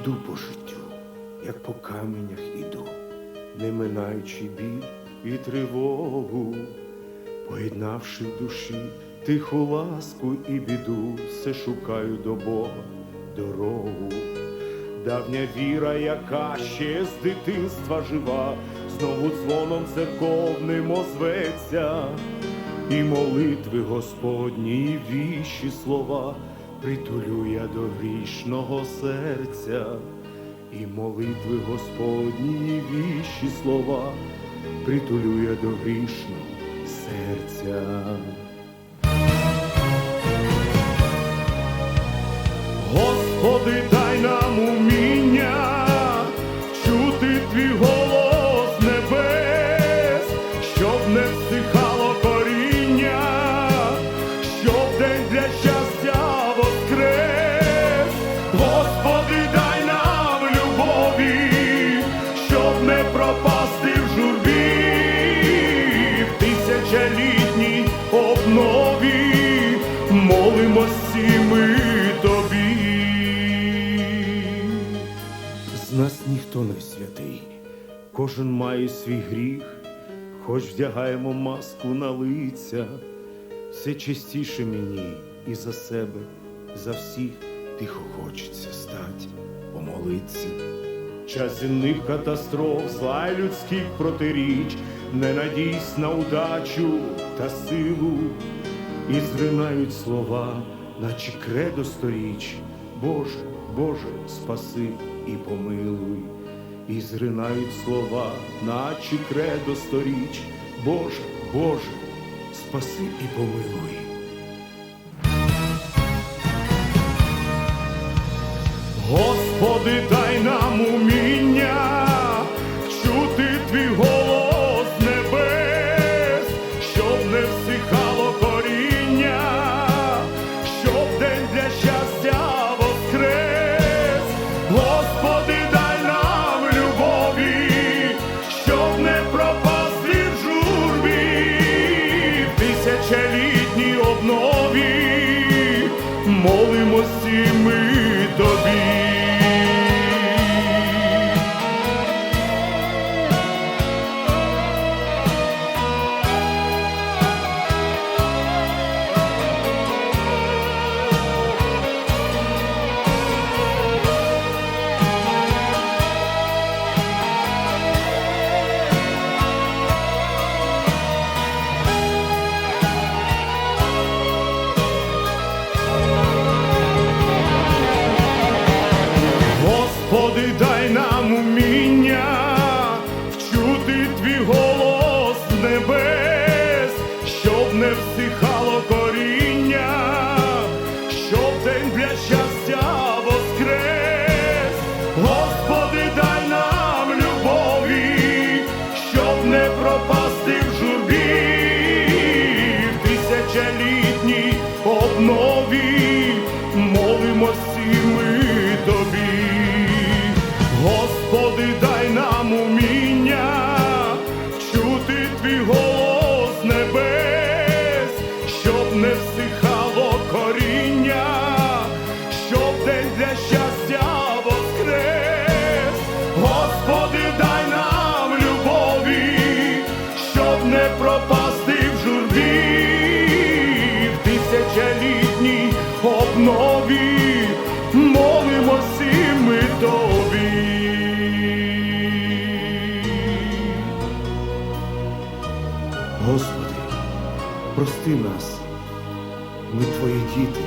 Іду по життю, як по каменях іду, не минаючи біль і тривогу, поєднавши в душі тиху ласку і біду, все шукаю до Бога дорогу. Давня віра, яка ще з дитинства жива, знову дзвоном церковним озветься, і молитви Господні, і віщі слова притулю я до грішного серця, і молитви Господні, віщі слова притулю я до грішного серця. Обнові, молимось всі ми тобі. З нас ніхто не святий, кожен має свій гріх, хоч вдягаємо маску на лиця, все частіше мені і за себе, за всіх тихо хочеться стать, помолиться. Час земних катастроф, зла людських протиріч, не надійсь на удачу та силу, і зринають слова, наче кредо сторіч. Боже, Боже, спаси і помилуй, і зринають слова, наче кредо сторіч. Боже, Боже, спаси і помилуй. Господи, всі ми тобі. Господи, дай нам уміння вчути твій голос небес, щоб не всихало коріння, щоб день для щастя воскрес. Господи, дай нам любові, щоб не пропасти в журбі, тисячолітній обнові, для щастя воскрес. Господи, дай нам любові, щоб не пропасти в журбі, в тисячолітній обнові, молимось всі ми тобі. Господи, прости нас, ми твої діти,